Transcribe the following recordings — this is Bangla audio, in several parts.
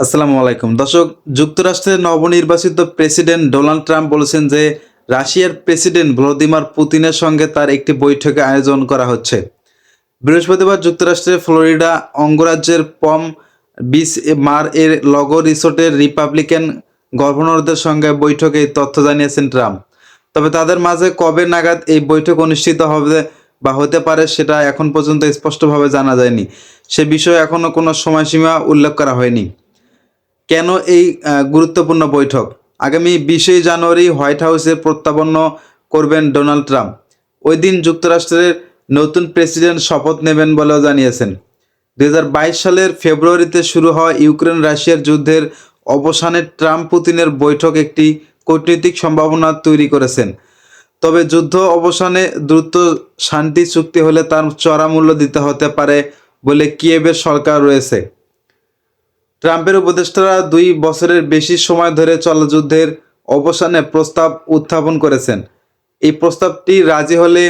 আসসালামু আলাইকুম। দর্শক, যুক্তরাষ্ট্রের নবনির্বাচিত প্রেসিডেন্ট ডোনাল্ড ট্রাম্প বলেছেন যে, রাশিয়ার প্রেসিডেন্ট ভ্লাদিমির পুতিনের সঙ্গে তার একটি বৈঠকে আয়োজন করা হচ্ছে। বৃহস্পতিবার যুক্তরাষ্ট্রের ফ্লোরিডা অঙ্গরাজ্যের পম বিচ মার এর লগো রিসোর্টের রিপাবলিকান গভর্নরদের সঙ্গে বৈঠকে তথ্য জানিয়েছেন ট্রাম্প। তবে তাদের মাঝে কবে নাগাদ এই বৈঠক অনুষ্ঠিত হবে বা হতে পারে সেটা এখন পর্যন্ত স্পষ্টভাবে জানা যায়নি। সে বিষয়ে এখনও কোনো সময়সীমা উল্লেখ করা হয়নি। কেন এই গুরুত্বপূর্ণ বৈঠক? আগামী বিশে জানুয়ারি হোয়াইট হাউসে প্রত্যাবন্ন করবেন ডোনাল্ড ট্রাম্প। ওই দিন যুক্তরাষ্ট্রের নতুন প্রেসিডেন্ট শপথ নেবেন বলেও জানিয়েছেন। দু হাজার বাইশ সালের ফেব্রুয়ারিতে শুরু হওয়া ইউক্রেন রাশিয়ার যুদ্ধের অবসানে ট্রাম্প পুতিনের বৈঠক একটি কূটনৈতিক সম্ভাবনা তৈরি করেছেন। তবে যুদ্ধ অবসানে দ্রুত শান্তি চুক্তি হলে তার চড়া মূল্য দিতে হতে পারে বলে কিয়েবের সরকার রয়েছে। ট্রাম্পের উপদেষ্টারা দুই বছরের বেশি সময় ধরে চলা যুদ্ধের অবসানে প্রস্তাব উত্থাপন করেছেন। এই প্রস্তাবটি রাজি হলে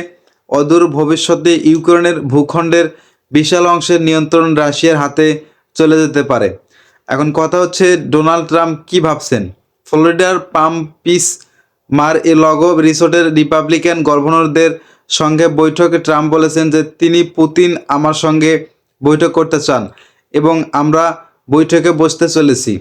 অদূর ভবিষ্যতে ইউক্রেনের ভূখণ্ডের বিশাল অংশের নিয়ন্ত্রণ রাশিয়ার হাতে চলে যেতে পারে। এখন কথা হচ্ছে, ডোনাল্ড ট্রাম্প কি ভাবছেন? ফ্লোরিডার পাম পিস মার এ লগো রিসোর্টের রিপাবলিকান গভর্নরদের সঙ্গে বৈঠকে ট্রাম্প বলেছেন যে তিনি পুতিন আমার সঙ্গে বৈঠক করতে চান এবং আমরা বৈঠকে বসতে চলেছি।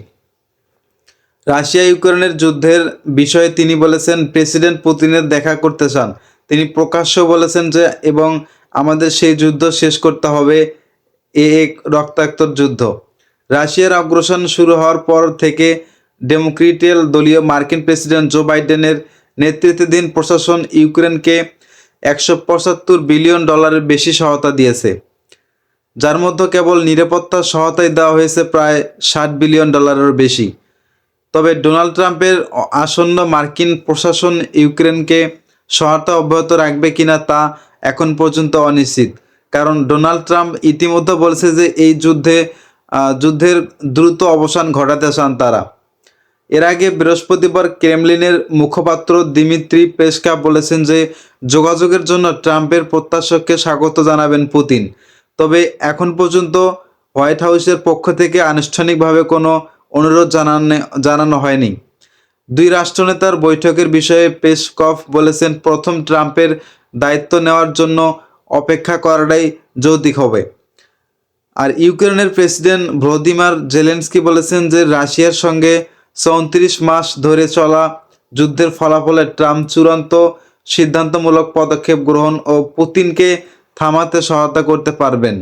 রাশিয়া ইউক্রেনের যুদ্ধের বিষয়ে তিনি বলেছেন, প্রেসিডেন্ট পুতিনের দেখা করতে চান। তিনি প্রকাশ্য বলেছেন যে, এবং আমাদের সেই যুদ্ধ শেষ করতে হবে। এ এক রক্তাক্ত যুদ্ধ। রাশিয়ার অগ্রসর শুরু হওয়ার পর থেকে ডেমোক্রেটিয়াল দলীয় মার্কিন প্রেসিডেন্ট জো বাইডেনের নেতৃত্বাধীন প্রশাসন ইউক্রেনকে একশো পঁচাত্তর বিলিয়ন ডলারের বেশি সহায়তা দিয়েছে। যার মধ্যে কেবল নিরাপত্তা সহায়তায় দেওয়া হয়েছে প্রায় ষাট বিলিয়ন ডলারের বেশি। তবে ডোনাল্ড ট্রাম্পের আসন্ন মার্কিন প্রশাসন ইউক্রেনকে সহায়তা অব্যাহত রাখবে কিনা তা এখন পর্যন্ত অনিশ্চিত। কারণ ডোনাল্ড ট্রাম্প ইতিমধ্যে বলেছে যে এই যুদ্ধে যুদ্ধের দ্রুত অবসান ঘটাতে চান তারা। এর আগে বৃহস্পতিবার ক্রেমলিনের মুখপাত্র দিমিত্রি পেস্কা বলেছেন যে যোগাযোগের জন্য ট্রাম্পের প্রত্যাশককে স্বাগত জানাবেন পুতিন। তবে এখন পর্যন্ত হোয়াইট হাউসের পক্ষ থেকে আনুষ্ঠানিকভাবে কোনো অনুরোধ জানানো জানানো হয়নি। দুই রাষ্ট্রনেতার বৈঠকের বিষয়ে পেসকফ বলেছেন, প্রথম ট্রাম্পের দায়িত্ব নেওয়ার জন্য অপেক্ষা করাটাই যৌতিক হবে। আর ইউক্রেনের প্রেসিডেন্ট ভ্লাদিমির জেলেন্সকি বলেছেন যে, রাশিয়ার সঙ্গে চৌত্রিশ মাস ধরে চলা যুদ্ধের ফলাফলে ট্রাম্প চূড়ান্ত সিদ্ধান্তমূলক পদক্ষেপ গ্রহণ ও পুতিনকে থামাতে সহায়তা করতে পারবেন।